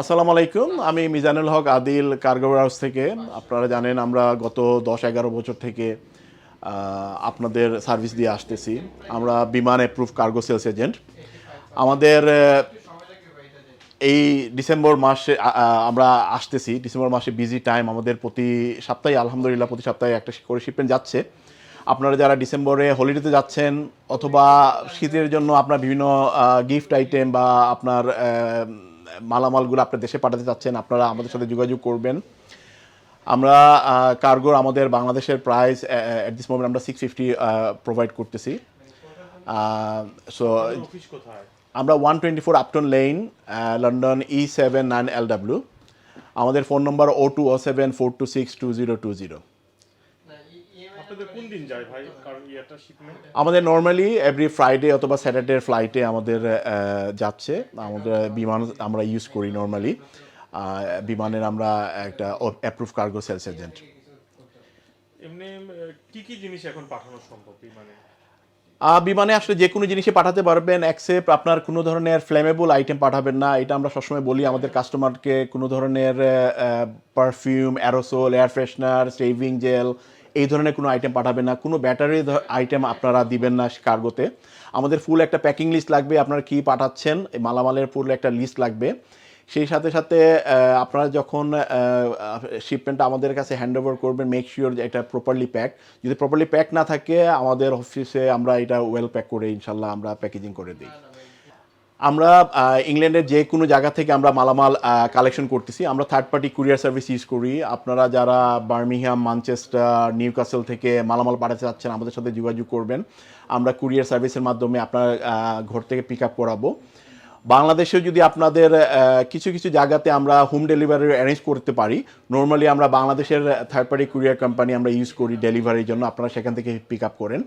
আসসালামু আলাইকুম, আমি মিজানুল হক আদিল কার্গো হাউস থেকে। আপনারা জানেন আমরা গত দশ এগারো বছর থেকে আপনাদের সার্ভিস দিয়ে আসতেছি। আমরা বিমান অ্যাপ্রুভ কার্গো সেলস এজেন্ট আমাদের এই ডিসেম্বর মাসে আমরা আসতেছি। ডিসেম্বর মাসে বিজি টাইম আমাদের প্রতি সপ্তাহে, আলহামদুলিল্লাহ প্রতি সপ্তাহে একটা করে শিপমেন্ট যাচ্ছে। আপনারা যারা ডিসেম্বরে হলিডেতে যাচ্ছেন, অথবা শীতের জন্য আপনার বিভিন্ন গিফট আইটেম বা আপনার মালামালগুলো আপনার দেশে পাঠাতে চাচ্ছেন, আপনারা আমাদের সাথে যোগাযোগ করবেন। আমরা কার্গোর আমাদের বাংলাদেশের প্রাইস অ্যাট দিস মোমেন্ট আমরা সিক্স ফিফটি প্রোভাইড করতেছি। সো আমরা one twenty four Upton Lane London E seven nine L W আমাদের phone number O two O seven four two six two zero two zero আপনাদের কোন দিন যায় ভাই? কারণ ইয়েটা শিপমেন্ট আমাদের নর্মালি এভরি ফ্রাইডে অথবা স্যাটারডে ফ্লাইটে আমাদের যাচ্ছে। আমাদের বিমান আমরা ইউজ করি নর্মালি বিমানের আমরা একটা অ্যাপ্রুভ কার্গো সেলস এজেন্ট এমনি কি কি জিনিস এখন পাঠানো সম্ভব মানে আহ, বিমানে আসলে যে কোনো জিনিসই পাঠাতে পারবেন। অ্যাকসেপ্ট আপনার কোনো ধরনের ফ্লেমেবল আইটেম পাঠাবেন না। এটা আমরা সবসময় বলি আমাদের কাস্টমারকে কোনো ধরনের perfume aerosol air freshener shaving gel এই ধরনের কোনো আইটেম পাঠাবেন না। কোনো ব্যাটারি আইটেম আপনারা দিবেন না কার্গোতে আমাদের ফুল একটা প্যাকিং লিস্ট লাগবে, আপনারা কি পাঠাচ্ছেন মালামালের ফুল একটা লিস্ট লাগবে। সেই সাথে সাথে আপনারা যখন শিপমেন্টটা আমাদের কাছে হ্যান্ড ওভার করবেন মেক শিওর যে এটা প্রপারলি প্যাক যদি প্রপারলি প্যাক না থাকে, আমাদের অফিসে আমরা এটা ওয়েল প্যাক করে ইনশাল্লাহ আমরা প্যাকেজিং করে দিই। আমরা ইংল্যান্ডের যে কোনো জায়গা থেকে আমরা মালামাল কালেকশন করতেছি। আমরা third party courier service use করি। আপনারা যারা বার্মিংহাম মানচেস্টার নিউ কাসেল থেকে মালামাল পাঠাতে চাচ্ছেন, আমাদের সাথে যোগাযোগ করবেন। আমরা কুরিয়ার সার্ভিসের মাধ্যমে আপনার ঘর থেকে পিক আপ করাবো। বাংলাদেশেও যদি আপনাদের কিছু কিছু জায়গাতে আমরা হোম ডেলিভারি অ্যারেঞ্জ করতে পারি নর্মালি আমরা বাংলাদেশের থার্ড পার্টি কুরিয়ার কোম্পানি আমরা ইউজ করি ডেলিভারির জন্য আপনারা সেখান থেকে পিক আপ করেন।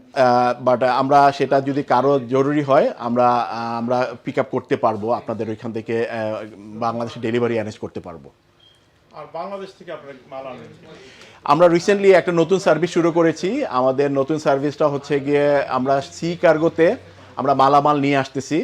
বাট আমরা সেটা যদি কারও জরুরি হয় আমরা আমরা পিক আপ করতে পারব আপনাদের ওইখান থেকে বাংলাদেশে ডেলিভারি অ্যারেঞ্জ করতে পারব। আর বাংলাদেশ থেকে মাল আনেন আমরা রিসেন্টলি একটা নতুন সার্ভিস শুরু করেছি। আমাদের নতুন সার্ভিসটা হচ্ছে গিয়ে আমরা সি কার্গোতে আমরা মালামাল নিয়ে আসতেছি।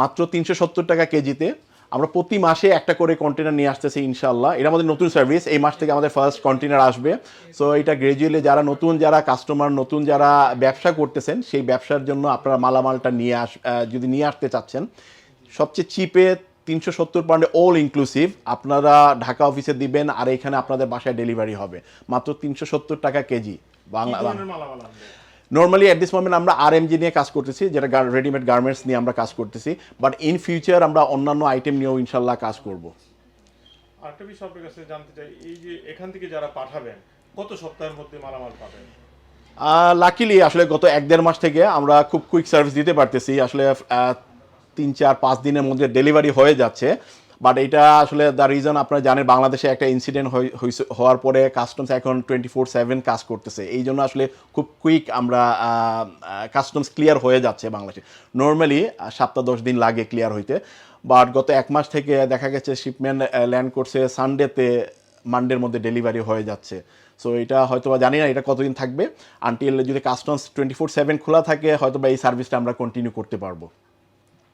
মাত্র তিনশো সত্তর টাকা কেজিতে। আমরা প্রতি মাসে একটা করে কন্টেনার নিয়ে আসতেছি ইনশাল্লাহ এটা আমাদের নতুন সার্ভিস এই মাস থেকে আমাদের ফার্স্ট কন্টেনার আসবে। সো এটা গ্রাজুয়ালি যারা নতুন, যারা কাস্টমার নতুন যারা ব্যবসা করতেছেন, সেই ব্যবসার জন্য আপনারা মালামালটা নিয়ে আস যদি নিয়ে আসতে চাচ্ছেন, সবচেয়ে চিপে তিনশো সত্তর পাউন্ডে অল ইনক্লুসিভ আপনারা ঢাকা অফিসে দিবেন আর এখানে আপনাদের বাসায় ডেলিভারি হবে। মাত্র তিনশো সত্তর টাকা KG. Bangla normally at this moment আমরা আর এমজি নিয়ে কাজ করতেছি যেটা রেডিমেড গার্মেন্টস নিয়ে আমরা কাজ করতেছি বাট ইন ফিউচার আমরা অন্যান্য আইটেম নিয়েও ইনশাল্লাহ কাজ করব। আরেকটা বিষয় আপনার কাছে জানতে চাই এই যে এখান থেকে যারা পাঠাবেন কত সপ্তাহের মধ্যে মালামাল পাবেন? লাকিলি আসলে গত এক দেড় মাস থেকে আমরা খুব কুইক সার্ভিস দিতে পারতেছি আসলে তিন চার পাঁচ দিনের মধ্যে ডেলিভারি হয়ে যাচ্ছে। বাট এটা আসলে দ্য রিজন আপনারা জানেন বাংলাদেশে একটা ইনসিডেন্ট হওয়ার পরে কাস্টমস এখন টোয়েন্টি ফোর সেভেন কাজ করতেছে। এই জন্য আসলে খুব কুইক আমরা কাস্টমস ক্লিয়ার হয়ে যাচ্ছে বাংলাদেশে। নর্মালি সপ্তাহ দশ দিন লাগে ক্লিয়ার হইতে। বাট গত এক মাস থেকে দেখা গেছে শিপমেন্ট ল্যান্ড করছে সানডেতে মানডের মধ্যে ডেলিভারি হয়ে যাচ্ছে। সো এটা হয়তো বা জানি না এটা কতদিন থাকবে। আনটিল যদি কাস্টমস টোয়েন্টি ফোর সেভেন খোলা থাকে হয়তো বা এই সার্ভিসটা আমরা কন্টিনিউ করতে পারব।